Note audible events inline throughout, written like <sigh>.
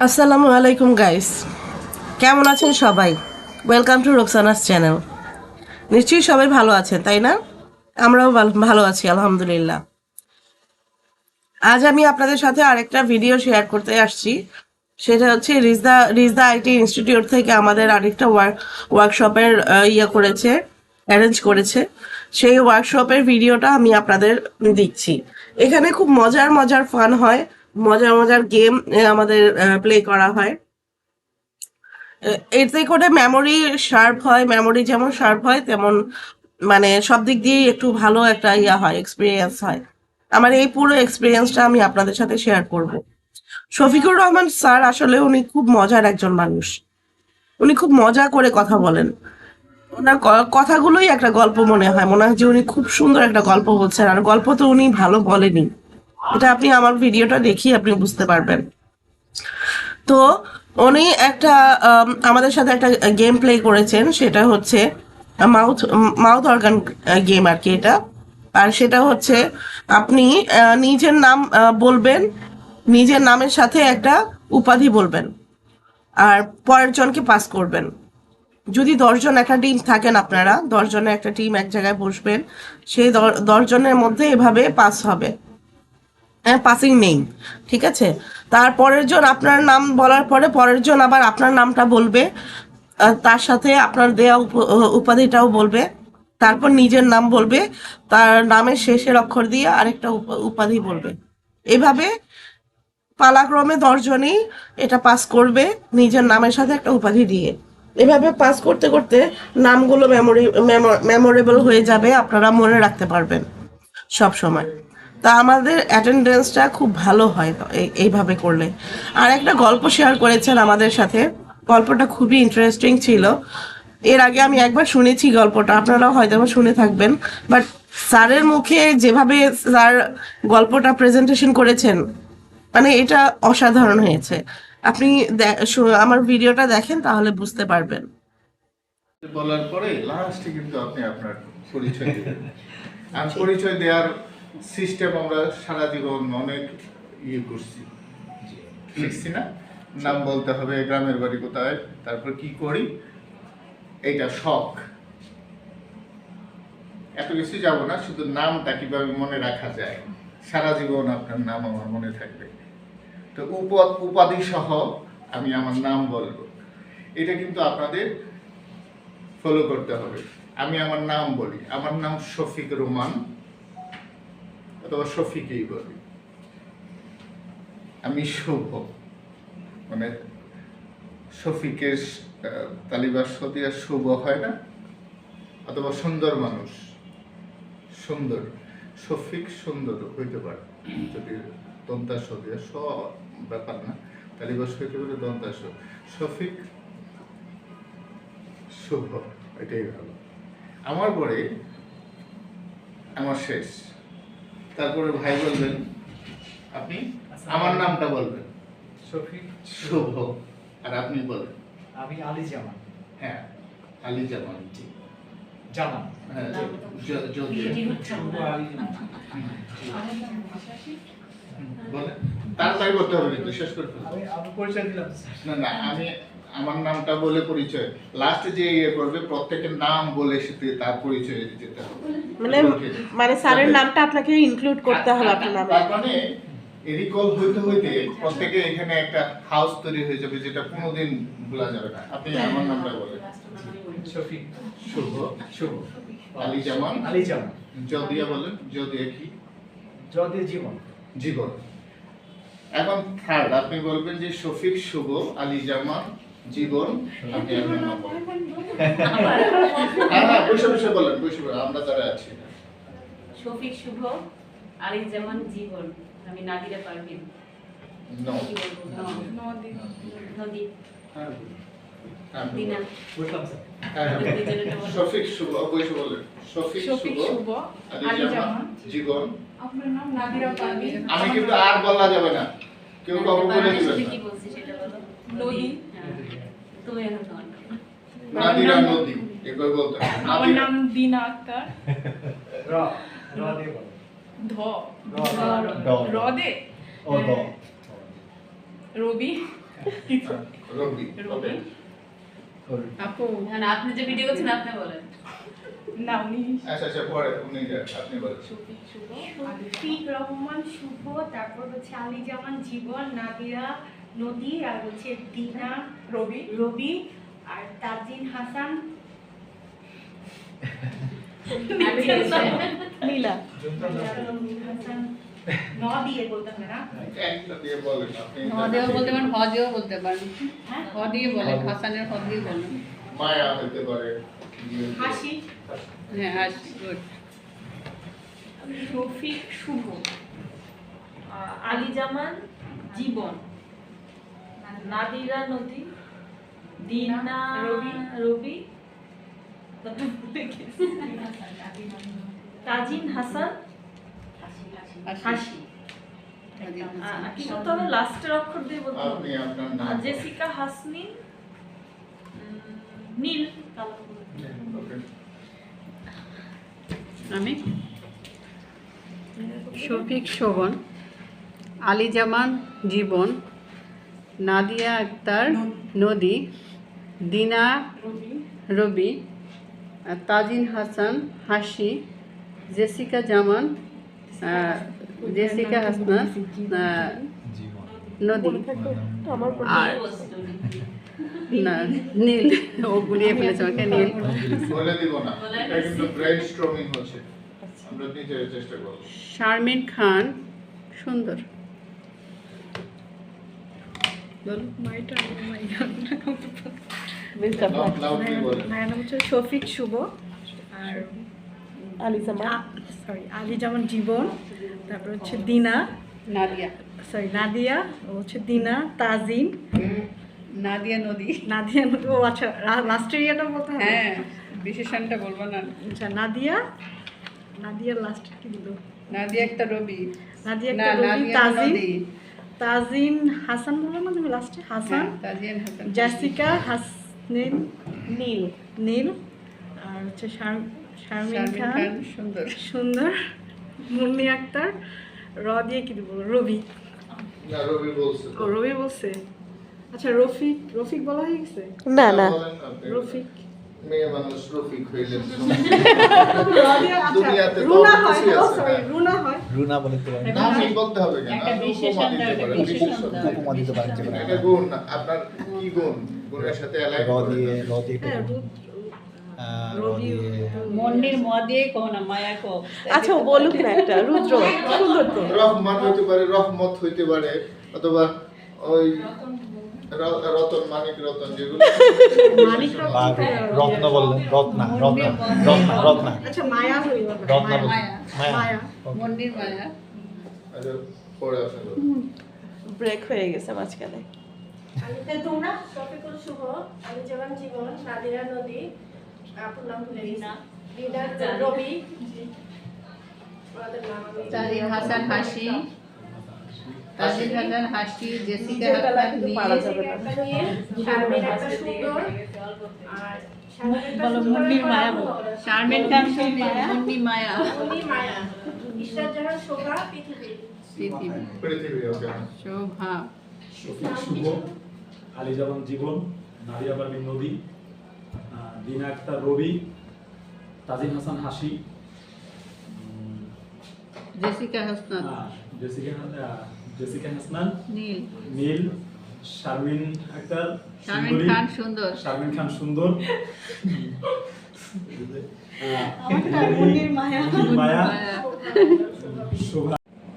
আসসালামু আলাইকুম গাইস কেমন আছেন সবাই? ওয়েলকাম টু রোকসানাস চ্যানেল নিশ্চয়ই সবাই ভালো আছেন, তাই না? আমরাও ভাল- আছি, আলহামদুলিল্লাহ। আজ আমি আপনাদের সাথে আরেকটা ভিডিও শেয়ার করতে আসছি। সেটা হচ্ছে রিজদা রিজদা আইটি ইনস্টিটিউট থেকে আমাদের আরেকটা ওয়ার্ক ওয়ার্কশপের ইয়ে করেছে অ্যারেঞ্জ করেছে। সেই ওয়ার্কশপের ভিডিওটা আমি আপনাদের দিচ্ছি। এখানে খুব মজার মজার ফান হয়। মজার মজার গেম আমাদের প্লে করা হয়। এতে করে মেমোরি শার্প হয় মেমোরি যেমন শার্প হয়, তেমন মানে সব দিক দিয়ে একটু ভালো একটা ইয়া হয় এক্সপিরিয়েন্স হয়। আমার এই পুরো এক্সপিরিয়েন্সটা আমি আপনাদের সাথে শেয়ার করব। শফিকুর রহমান স্যার আসলে উনি খুব মজার একজন মানুষ। উনি খুব মজা করে কথা বলেন। ওনার কথাগুলোই একটা গল্প মনে হয়। মনে হয় যে উনি খুব সুন্দর একটা গল্প বলছেন। আর গল্প তো উনি ভালো বলেনি এটা আপনি আমার ভিডিওটা দেখি, আপনি বুঝতে পারবেন। তো উনি একটা আমাদের সাথে একটা গেম প্লে করেছেন, সেটা হচ্ছে মাউথ মাউথ অর্গান গেম আর কি এটা। আর সেটা হচ্ছে আপনি নিজের নাম বলবেন, নিজের নামের সাথে একটা উপাধি বলবেন, আর পরের জনকে পাস করবেন। যদি দশজন একটা টিম থাকেন আপনারা দশজনের একটা টিম এক জায়গায় বসবেন, সেই দশজনের মধ্যে এভাবে পাস হবে। হ্যাঁ পাসিং নেই ঠিক আছে? তারপরের জন আপনার নাম বলার পরে পরের জন আবার আপনার নামটা বলবে তার সাথে আপনার দেয়া উপ- উপাধিটাও বলবে, তারপর নিজের নাম বলবে, তার নামের শেষের অক্ষর দিয়ে আরেকটা উপ- উপাধি বলবে। এভাবে পালাক্রমে দশজনই এটা পাস করবে, নিজের নামের সাথে একটা উপাধি দিয়ে। এভাবে পাস করতে করতে নামগুলো মেমোরি মেমোরেবল হয়ে যাবে, আপনারা মনে রাখতে পারবেন সব সময়। তা আমাদের অ্যাটেন্ডেন্সটা খুব ভালো হয় এই- এইভাবে করলে। আর একটা গল্প শেয়ার করেছেন আমাদের সাথে। গল্পটা খুবই ইন্টারেস্টিং ছিল। এর আগে আমি একবার শুনেছি গল্পটা, আপনারাও হয়তো শুনে থাকবেন। বাট স্যারের মুখে যেভাবে স্যার গল্পটা প্রেজেন্টেশন করেছেন মানে এটা অসাধারণ হয়েছে। আপনি আমার ভিডিওটা দেখেন তাহলে বুঝতে পারবেন। বলার পরে লাস্টে কিন্তু আপনি আপনার পরিচয় আর পরিচয় দেওয়ার সিস্টেম আমরা সারা জীবন অনেক ইয়ে করছি। শিখছি না। নাম বলতে হবে, গ্রামের বাড়ি কোথায়, তারপর কি করি এটা শখ। এত কিছু যাব না, শুধু নামটা কীভাবে মনে রাখা যায়, সারা জীবন আপনার নাম আমার মনে থাকবে। তো উপ- উপাধি সহ আমি আমার নাম বলব। এটা কিন্তু আপনাদের ফলো করতে হবে। আমি আমার নাম বলি। আমার নাম শফিক রোমান। অথবা শফিকেই বলি। আমি শুভ। মানে শফিকের তালিবাস দিয়ে শুভ হয় না? অথবা সুন্দর মানুষ। সুন্দর। শফিক সুন্দর হইতে পারে। যদি দন্তাস দিয়ে স ব্যাপার না। তালিবাস হইতে পারে দন্তাস শফিক শুভ, এটাই ভালো। আমার পরে, আমার শেষ। তারপরে ভাই বলবেন আপনি আমার নামটা বলবেন। শফিক শুভ। আর আপনি বলেন। আমি আলী জামান। হ্যাঁ আলী জামান জি। জামান। হ্যাঁ, বলেন। তাড়াতাড়ি করতে হবে কিন্তু শেষ করতে হবে। আমি আমি পরিচয় দিলাম না না আমি আমার নামটা বলে পরিচয়। লাস্টে যে ইয়ে করবে প্রত্যেকের নাম বলে সেতে তার পরিচয় যেতে হবে। মানে মানে স্যারের নামটা আপনাকে ইনক্লুড করতে হবে আপনার নামে। তার মানে রিকল হইতে হইতে প্রত্যেকে এখানে একটা হাউস তৈরি হয়ে যাবে যেটা কোনোদিন ভোলা যাবে না। আপনি আমার নামটা বলেন। শফিক। শুভ শুভ। আলী জামান আলী জামান যদিয়া বলেন যদিয়া কি? যদে জীবন। জীবন। এখন থার্ড আপনি বলবেন যে শফিক শুভ আলী জামান জীবন আপনি হ্যাঁ হ্যাঁ বসে বসে বলেন বসে আমরা তারা আছি শফিক শুভ আলী জামান জীবন আমি নাদিরা পারভিন নদী হ্যাঁ। হ্যাঁ, দিনা। বুঝলাম স্যার। হ্যাঁ, হ্যাঁ। শফিক শুভ বসে বলেন শফিক শুভ জীবন। আপনার নাম নাদিরা পারভিন আমি কিন্তু আর বলা যাবে না। কেউ কবে বলে দিবেন কি বলছি সেটা বলো। নদী। তুমি এখন নাদিরা নদী একবার বলতে আমার নাম দিনা আক্তার। র র দিয়ে বলো। ধ। র র দে ও দ রবি। রবি। রবি। আপু না, না, আপনি যে ভিডিও করছেন আপনি বলেন না উনি আচ্ছা আচ্ছা পরে উনি আপনি বলেন শফিক রহমান শুভ তারপর হচ্ছে আলী জামান জীবন নাবিরা নদী আর হচ্ছে দিনা রবি রবি আর তাজিন হাসান নীলা হাসান ন দিয়ে বলতে হবে না। দিয়ে বলেন আপনি হদেও বলতে পারেন হজেও বলতে পারেন। হ্যাঁ। হদিয়ে বলেন হাসানের হদিয়ে বলেন। মায়া হতে পারে। হাসি? হ্যাঁ হাসি গুড শফিক শুভ। আলী জামান জীবন। নাদিরা নদী দিনা রবি। রবি। তাজিন হাসান হাসি। আহ, কি লাস্টের অক্ষর দিয়ে বলতে আপনি হবে আপনার আহ, নাম। জেসিকা হাসনিন নীল কালার আমি শফিক শোভন আলিজামান জীবন নাদিয়া আক্তার নদী। দিনা রবি। তাজিন হাসান হাসি জেসিকা জামান আহ, জেসিকা হাসনান আহ, নদী আর না নীল ও গুলিয়ে ফেলেছে আমাকে নীল বলে দিব না। এটা কিন্তু ব্রেন হচ্ছে। আমরা নিজের চেষ্টা করব। শারমিন খান সুন্দর। শফিক শুভ আর আলিজামা সরি আলী জামান জীবন তারপর হচ্ছে দিনা। নাদিয়া। সরি নাদিয়া ও হচ্ছে দিনা তাজিন নাদিয়া নদী। নাদিয়া ও আচ্ছা লাস্টের ইয়েটা বলতে হবে? হ্যাঁ বিশেষণটা বলব না। আচ্ছা নাদিয়া? নাদিয়ার লাস্ট কি দিল নাদিয়া একটা রবি। নাদিয়া একটা রবি নাদিয়া তাজিন হাসান বলল না তুমি লাস্টে হাসান। হ্যাঁ, তাজিয়ান হাসান। জাসিকা হাসনিন নীল। নীল। আর হচ্ছে শারমিন খান। সুন্দর। সুন্দর। মুন্নি আক্তার। র দিয়ে কি দিব? রবি। রবি বলছে। ও রবি বলছে? আচ্ছা রফিক রফিক বলা হয়ে গেছে? না না। রফিক। মেয়ে মানুষ রফিক হইলেন র দিয়ে আচ্ছা রুনা হয় হ্যাঁ। রুনা হয়। রুনা বলতে পারেন নামই বলতে হবে কেন? একটা একটা উপমা দিতে পারেন এটা গুণ। আপনার কি গুণ? গুণের সাথে অ্যালাইন দিয়ে র দিয়ে মন্দির কো না মায়া কো। আচ্ছা বলুক না একটা রুদ্র সুন্দর তো। রহমান হইতে পারে রহমত হইতে পারে অথবা ওই রতন মানিক রতন যেগুলো। রতন। রত্ন বললেন রত্না রত্না রত্না রত্না। আচ্ছা মায়া হইল রত্না মায়া। মন্দির মায়া। আচ্ছা ব্রেক হয়ে গেছে মাঝখানে। তোমরা শুভ আমি যেমন জীবন নাদিরা নদী আপুর নাম ভুলে গেছি দিনা রবি ওনাদের নাম আমি হাসান হাসি। তাজিন হাসান হাসি জেসিকা হাসান কিন্তু নীল, পারা যাবে না। একটা নিয়ে শারমিন একটা সুন্দর আর বলো সুন্দর মায়া শারমিন খান মুন্নি মায়া। মুন্নি মায়া। ঈশ্বর জাহান শোভা পৃথিবী। পৃথিবী। পৃথিবী শোভা। শুভ। আলিজামান জীবন নাদিয়া পারভিন নদী। দিনা Akter Robi Tazin Hasan Hasi. Jessica Hasnan Jessica Jessica Hasnan Nil. Nil. Sharmin Akter Sharmin Khan সুন্দর। শারমিন খান সুন্দর। মায়া। মুন্নির মায়া। মায়া। শোভা।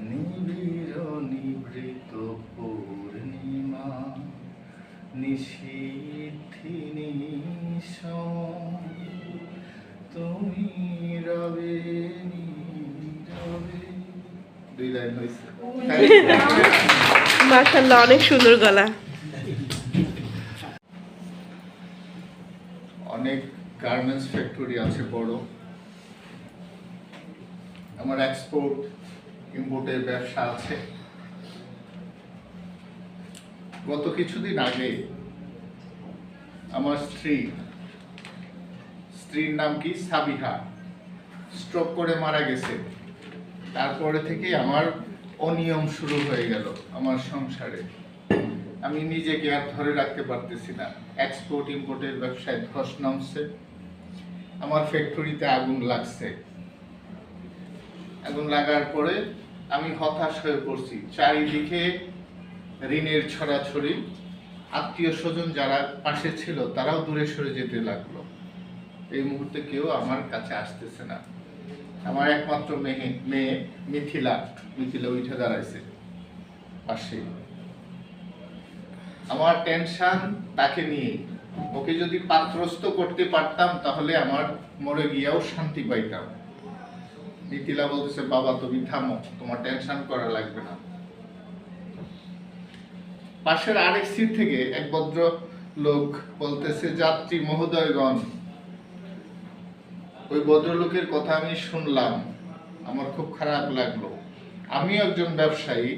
নিবিড় নিভৃত তুমি রবে নীরবে দুই লাইন হয়েছে। মার্শাল্লাহ অনেক সুন্দর গলা। অনেক গার্মেন্টস ফ্যাক্টরি আছে বড়। আমার এক্সপোর্ট ইম্পোর্টের ব্যবসা আছে। গত কিছুদিন আগে আমার স্ত্রী স্ত্রীর নাম কি? সাবিহা। স্ট্রোক করে মারা গেছে। তারপরে থেকেই আমার অনিয়ম শুরু হয়ে গেল আমার সংসারে। আমি নিজেকে আর ধরে রাখতে পারতেছি না। এক্সপোর্ট ইম্পোর্টের ব্যবসায় ধস নামছে। আমার ফ্যাক্টরিতে আগুন লাগছে। আগুন লাগার পরে আমি হতাশ হয়ে পড়ছি। চারিদিকে ঋণের ছড়াছড়ি। আত্মীয় স্বজন যারা পাশে ছিল, তারাও দূরে সরে যেতে লাগল। এই মুহূর্তে কেউ আমার কাছে আসতেছে না। আমার একমাত্র মেয়ে মেয়ে মিথিলা মিথিলা উঠে দাঁড়াইছে পাশে। আমার টেনশন তাকে নিয়ে ওকে যদি পাত্রস্থ করতে পারতাম, তাহলে আমার মরে গিয়েও শান্তি পাইতাম। মিথিলা বলতেছে, বাবা, তুমি থামো, তোমার টেনশন করা লাগবে না। পাশের আরেক সিট থেকে এক ভদ্র লোক বলতেছে, যাত্রী মহোদয়গণ ওই ভদ্রলোকের কথা আমি শুনলাম। আমার খুব খারাপ লাগল। আমি একজন ব্যবসায়ী,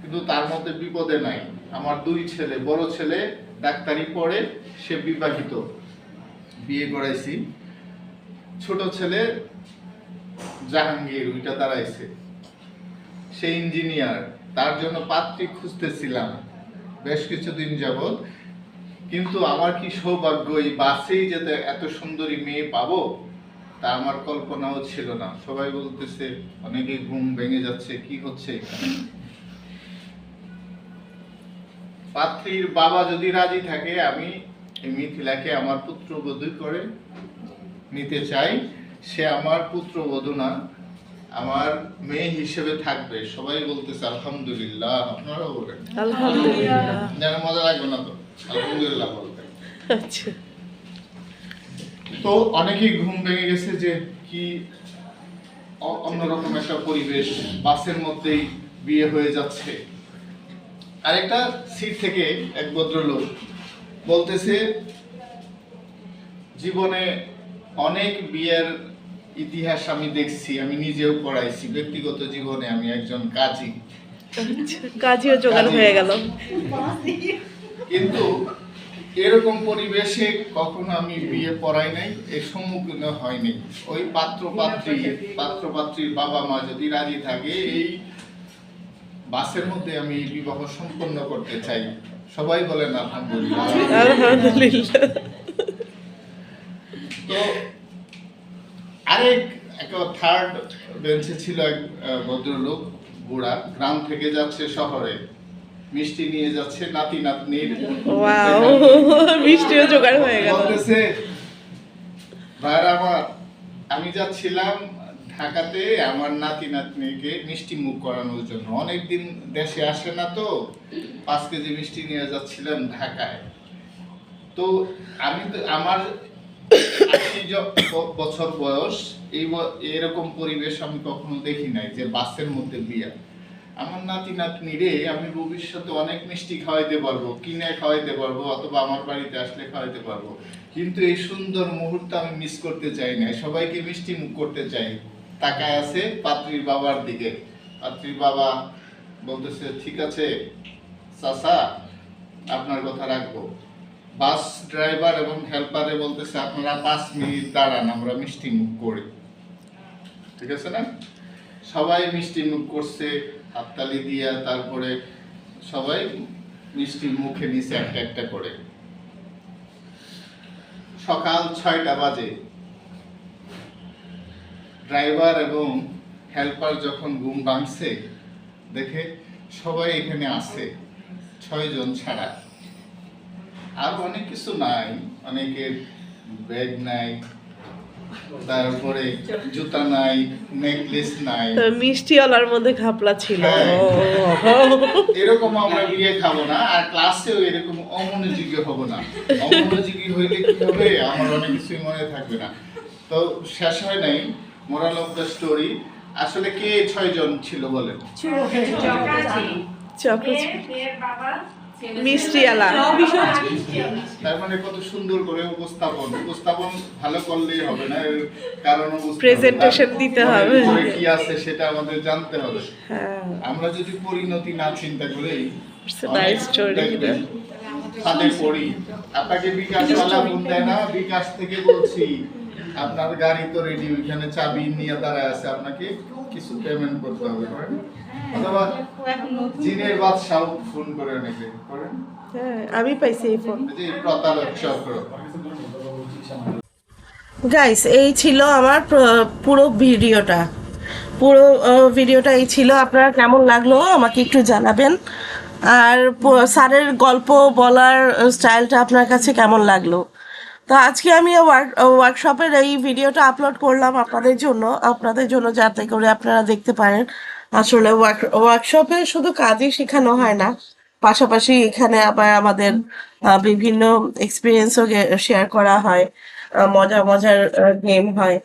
কিন্তু তার মধ্যে বিপদে নাই। আমার দুই ছেলে, বড় ছেলে ডাক্তারি পড়ে, সে বিবাহিত। বিয়ে করাইছি। ছোট ছেলে জাহাঙ্গীর, ওইটা দাঁড়াইছে। সে ইঞ্জিনিয়ার, তার জন্য পাত্রী খুঁজতেছিলাম। বেশ কিছুদিন যাবত কিন্তু আমার কি সৌভাগ্য এই বাসেই যেতে এত সুন্দরী মেয়ে পাবো? তা আমার কল্পনাও ছিল না। সবাই বলতেছে অনেকে ঘুম ভেঙে যাচ্ছে কি হচ্ছে পাত্রীর বাবা যদি রাজি থাকে আমি এই মিথিলাকে আমার পুত্রবধূ করে নিতে চাই। সে আমার পুত্রবধূ না আমার মেয়ে হিসেবে থাকবে। সবাই বলতেছে আলহামদুলিল্লাহ। আপনারাও বলেন। আলহামদুলিল্লাহ। যেন মজা লাগবে না তো। আলহামদুলিল্লাহ আচ্ছা। তো অনেকেই ঘুম ভেঙে গেছে যে কি অন্যরকম একটা পরিবেশ বাসের মধ্যেই বিয়ে হয়ে যাচ্ছে। আরেকটা সিট থেকে এক ভদ্রলোক বলতেছে জীবনে অনেক বিয়ের ইতিহাস আমি দেখছি আমি নিজেও পড়াইছি ব্যক্তিগত জীবনে আমি একজন কাজী। আচ্ছা কাজীও জোগাড় হয়ে গেল। কিন্তু এরকম পরিবেশে কখনো আমি বিয়ে পড়াই নাই এর সম্মুখীন হয়নি ওই পাত্র পাত্রী পাত্র পাত্রীর বাবা মা যদি রাজি থাকে, এই বাসের মধ্যে আমি বিবাহ সম্পন্ন করতে চাই। সবাই বলেন, আলহামদুলিল্লাহ। ছিল এক ভদ্রলোক, বুড়া, গ্রাম থেকে যাচ্ছে শহরে। মিষ্টি নিয়ে যাচ্ছে নাতি নাতনির। ওয়াও <laughs> মিষ্টিও জোগাড় হয়ে গেল। বলতেছে ভাইরা আমার আমি যাচ্ছিলাম ঢাকাতে আমার নাতি নাতনিকে মিষ্টি মুখ করানোর জন্য। অনেকদিন দেশে আসে না তো পাঁচ কেজি মিষ্টি নিয়ে যাচ্ছিলাম ঢাকায়। তো আমি তো আমার আশি বছর বয়স এই এরকম পরিবেশ আমি কখনো দেখি নাই যে বাসের মধ্যে বিয়া আমার নাতি নাতনি রে, আমি ভবিষ্যতে অনেক মিষ্টি খাওয়াইতে পারব, কিনে খাওয়াইতে পারব, অথবা আমার বাড়িতে আসলে খাওয়াইতে পারব। কিন্তু এই সুন্দর মুহূর্ত আমি মিস করতে চাই না। সবাইকে মিষ্টি মুখ করতে চাই। তাকায় আছে পাত্রীর বাবার দিকে। পাত্রীর বাবা বলতেছে, ঠিক আছে, চাচা, আপনার কথা রাখব। বাস ড্রাইভার এবং হেল্পারে বলতেছে, আপনারা পাঁচ মিনিট দাঁড়ান, আমরা মিষ্টি মুখ করি। ঠিক আছে না? সবাই মিষ্টি মুখ করছে। হাততালি দিয়া তারপরে সবাই মিষ্টি মুখে নিচে একটা একটা করে। সকাল ছয়টা বাজে। ড্রাইভার এবং হেল্পার যখন ঘুম ভাঙছে, দেখে সবাই এখানে আছে, ছয়জন ছাড়া। আর অনেক কিছু নাই, অনেকের ব্যাগ নাই তারপরে জুতা নাই নেকলেস নাই। তো মিষ্টিওয়ালার মধ্যে ঘাপলা ছিল। হ্যাঁ। এরকম আমরা বিয়ে খাব না আর ক্লাসেও এরকম অমনোযোগী হব না। অমনোযোগী হইলে কি হবে? আমার অনেক কিছুই মনে থাকবে না। তো শেষ হয় নাই মোরাল অফ দ্য স্টোরি আসলে কে ছয়জন ছিল বলেন? মেয়ের বাবা মিষ্টিওয়ালা তার মানে কত সুন্দর করে উপস্থাপন। উপস্থাপন ভালো করলেই হবে না কারণ বুঝতে হবে। Presentation তার দিতে হবে। কি আছে সেটা আমাদের জানতে হবে। হ্যাঁ। আমরা যদি পরিণতি না চিন্তা করি পড়ি আপনাকে বিকাশ ফোন দেয় না বিকাশ থেকে বলছি আপনার গাড়ি তো রেডি ওইখানে চাবি নিয়ে দাঁড়ায় আছে আপনাকে একটু কিছু পেমেন্ট করতে হবে করেন? অথবা জিনের বাদশাহ ফোন করে নেবে করেন? হ্যাঁ আমি পাইছি এই ফোন প্রতারক চক্র। গাইস এই ছিল আমার পুরো ভিডিওটা। পুরো ভিডিওটা এই ছিল। আপনারা কেমন লাগল আমাকে একটু জানাবেন। আর স্যারের গল্প বলার স্টাইলটা আপনার কাছে কেমন লাগল? তো আজকে আমি ওয়ার্ক ওয়ার্কশপের এই ভিডিওটা আপলোড করলাম আপনাদের জন্য। আপনাদের জন্য যাতে করে আপনারা দেখতে পারেন। আসলে ওয়ার্ক ওয়ার্কশপে শুধু কাজই শেখানো হয় না, পাশাপাশি এখানে আবার আমাদের বিভিন্ন এক্সপিরিয়েন্সও শেয়ার করা হয় মজা, মজার মজার গেম হয়।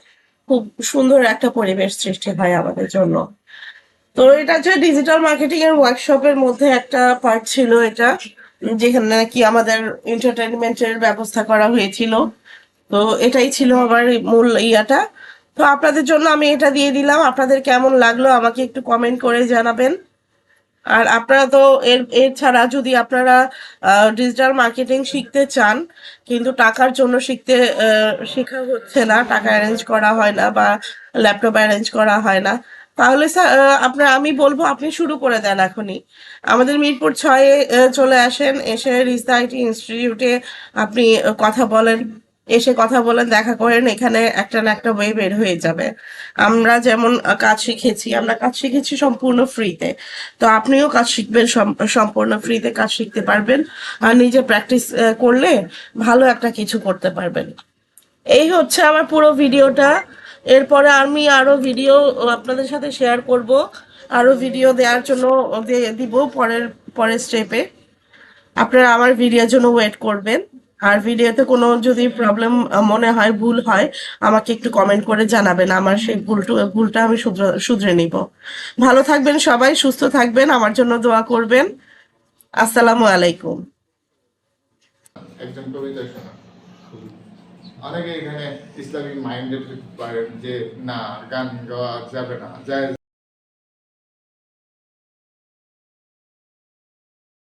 খুব সুন্দর একটা পরিবেশ সৃষ্টি হয় আমাদের জন্য। তো এটা হচ্ছে ডিজিটাল মার্কেটিং এর ওয়ার্কশপের মধ্যে একটা পার্ট ছিল এটা। যেখানে নাকি আমাদের এন্টারটেনমেন্টের ব্যবস্থা করা হয়েছিল। তো এটাই ছিল আমার মূল ইয়াটা। তো আপনাদের জন্য আমি এটা দিয়ে দিলাম। আপনাদের কেমন লাগল আমাকে একটু কমেন্ট করে জানাবেন। আর আপনারা তো এর এর ছাড়া যদি আপনারা ডিজিটাল মার্কেটিং শিখতে চান, কিন্তু টাকার জন্য শিখতে শেখা হচ্ছে না, টাকা অ্যারেঞ্জ করা হয় না বা ল্যাপটপ অ্যারেঞ্জ করা হয় না তাহলে স্যার আপনার, আমি বলব আপনি শুরু করে দেন এখনই। আমাদের মিরপুর ছয়ে চলে আসেন, এসে রিস্তা আইটি ইনস্টিটিউটে আপনি কথা বলেন। এসে কথা বলেন, দেখা করেন, এখানে একটা না একটা ওয়ে বের হয়ে যাবে। আমরা যেমন কাজ শিখেছি, আমরা কাজ শিখেছি সম্পূর্ণ ফ্রিতে তো আপনিও কাজ শিখবেন সম্পূর্ণ ফ্রিতে কাজ শিখতে পারবেন। আর নিজে প্র্যাকটিস করলে ভালো একটা কিছু করতে পারবেন। এই হচ্ছে আমার পুরো ভিডিওটা এরপরে আমি আরও ভিডিও আপনাদের সাথে শেয়ার করব। আরও ভিডিও দেওয়ার জন্য দিব পরের পরের স্টেপে আপনারা আমার ভিডিওর জন্য ওয়েট করবেন। আর ভিডিওতে কোনো যদি প্রবলেম মনে হয়, ভুল হয়, আমাকে একটু কমেন্ট করে জানাবেন। আমার সেই ভুলটু, ভুলটা আমি শুধরে নিব। ভালো থাকবেন সবাই, সুস্থ থাকবেন। আমার জন্য দোয়া করবেন। আসসালামু আলাইকুম। অনেকে এখানে ইসলামিক মাইন্ডেড যে না গান গাওয়া যাবে না যায়